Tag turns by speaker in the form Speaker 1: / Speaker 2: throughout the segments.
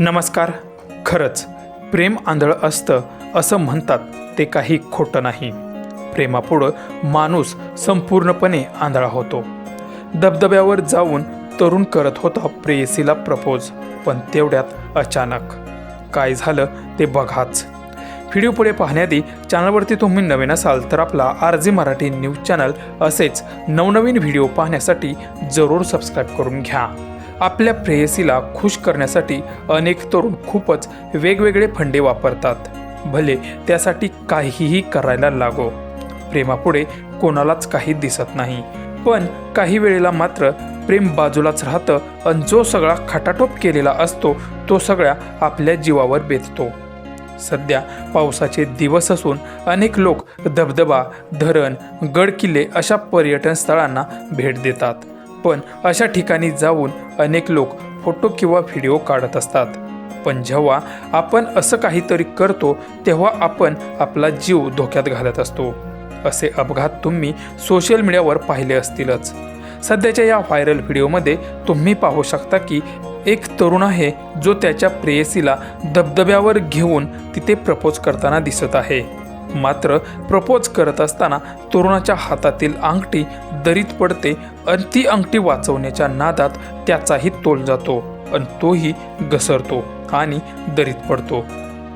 Speaker 1: नमस्कार. खरंच प्रेम आंधळ असतं असं म्हणतात ते काही खोटं नाही. प्रेमापुढं माणूस संपूर्णपणे आंधळा होतो. धबधब्यावर जाऊन तरुण करत होता प्रेयसीला प्रपोज पण तेवढ्यात अचानक. काय झालं ते बघाच. व्हिडिओ पुढे पाहण्याआधी चॅनलवरती तुम्ही नवीन असाल तर आपला R G Marathi news channel असेच नवनवीन व्हिडिओ पाहण्यासाठी जरूर सबस्क्राईब करून घ्या. आपल्या प्रेयसीला खुश करण्यासाठी अनेक तरुण खूपच वेगवेगळे फंडे वापरतात. भले त्यासाठी काहीही करायला लागो. प्रेमापुढे कोणालाच काही दिसत नाही. पण काही वेळेला मात्र प्रेम बाजूलाच राहतं आणि जो सगळा खटाटोप केलेला असतो तो सगळ्या आपल्या जीवावर बेततो. सध्या पावसाचे दिवस असून अनेक लोक धबधबा धरण गडकिल्ले अशा पर्यटन स्थळांना भेट देतात. पण अशा ठिकाणी जाऊन अनेक लोक फोटो किंवा व्हिडिओ काढत असतात. पण जेव्हा आपण असं काहीतरी करतो तेव्हा आपण आपला जीव धोक्यात घालत असतो. असे अपघात तुम्ही सोशल मीडियावर पाहिले असतीलच. सध्याच्या या व्हायरल व्हिडिओमध्ये तुम्ही पाहू शकता की एक तरुण आहे जो त्याच्या प्रेयसीला धबधब्यावर घेऊन तिथे प्रपोज करताना दिसत आहे. मात्र प्रपोज करत असताना तरुणाच्या हातातील अंगठी दरीत पडते आणि ती अंगठी वाचवण्याच्या नादात त्याचाही तोल जातो आणि तोही घसरतो आणि दरीत पडतो.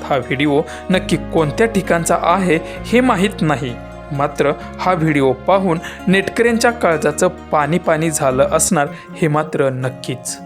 Speaker 1: हा व्हिडिओ नक्की कोणत्या ठिकाणचा आहे हे माहीत नाही. मात्र हा व्हिडिओ पाहून नेटकऱ्यांच्या काळजाचं पाणी पाणी झालं असणार हे मात्र नक्कीच.